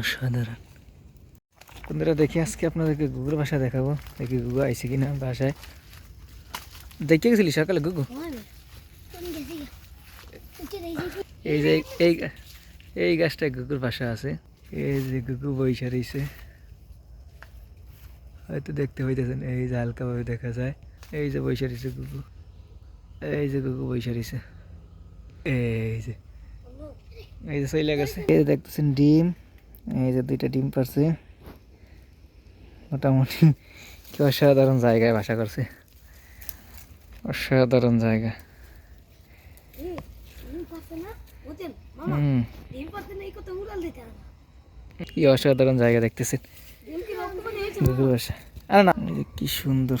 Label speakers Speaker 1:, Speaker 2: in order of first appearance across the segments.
Speaker 1: অসাধারণ। বন্ধুরা, দেখি আজকে আপনাদেরকে গুগুর ভাষা দেখাবো। দেখি গুগু আইসে কিনা বাসায় দেখে গেছিলি সকালে গুগু? এই যে, এই এই গাছটায় গুগুর ভাষা আছে। এই যে গুগু বৈশা রয়েছে হয়তো দেখতে হইতেছেন, এই যে হালকাভাবে দেখা যায়। এই যে বৈশা রয়েছে গুগু। এই যে গুগু বৈশা রয়েছে এই যে এই যে চলে গেছে। এই যে দেখতেছেন ডিম। এই যে দুইটা ডিম পারছে। মোটামুটি কি অসাধারণ জায়গায় বাসা করছে। অসাধারণ জায়গা। কি অসাধারণ জায়গা দেখতেছেন। আর না কি সুন্দর।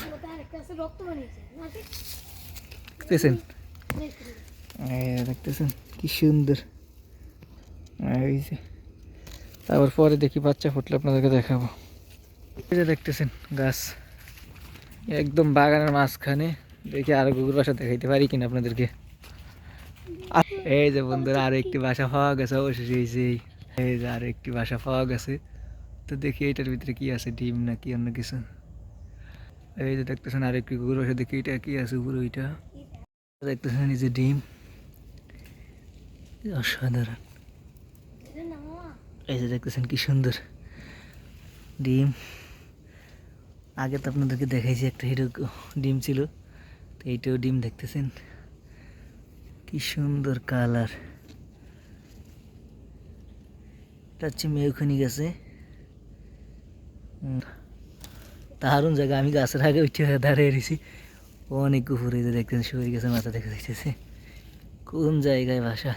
Speaker 1: দেখতেছেন? দেখতেছেন, কি সুন্দর। এই যে। তারপর পরে দেখি বাচ্চা ফুটলে আপনাদেরকে দেখাবো। এই যে দেখতেছেন গাছ, একদম বাগানের মাঝখানে। দেখি আর গুগুর বাসা দেখাইতে পারি কিনা আপনাদেরকে। এই যে বন্ধুরা আর একটি বাসা পাওয়া গেছে, অবশেষে এই যে, এই- যে আর একটি বাসা পাওয়া গেছে। তো দেখি এটার ভিতরে কি আছে, ডিম না কি অন্য কিছু? এই যে দেখতেছেন আর একটি গুগুর বাসা, দেখি এটা কি আছে উপরে, ওইটা। দেখতেছেন এই যে ডিম। অসাধারণ। এই যে দেখতেছেন কি সুন্দর ডিম। আগে তো আপনাদেরকে দেখাইছি একটা হিরো ডিম ছিল, তো এইটাও ডিম দেখতেছেন। কি সুন্দর কালার। এটা হচ্ছে মেয়খানি গেছে। তাহারুন জায়গা, আমি গাছের আগে উঠে দাঁড়িয়ে রয়েছি। অনেক উপরে যে দেখতেছেন, শুয়ে গেছে, মাথা দেখা দেখতেছে কোন জায়গায় বাসা?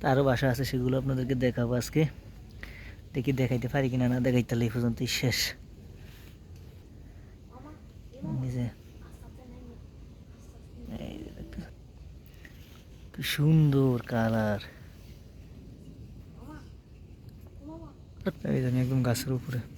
Speaker 1: তারও বাসা আছে, সেগুলো আপনাদেরকে দেখাবো আজকে। দেখি দেখাইতে পারি কিনা না দেখাইতে এই পর্যন্তই শেষ। সুন্দর কালার। একদম গাছের উপরে।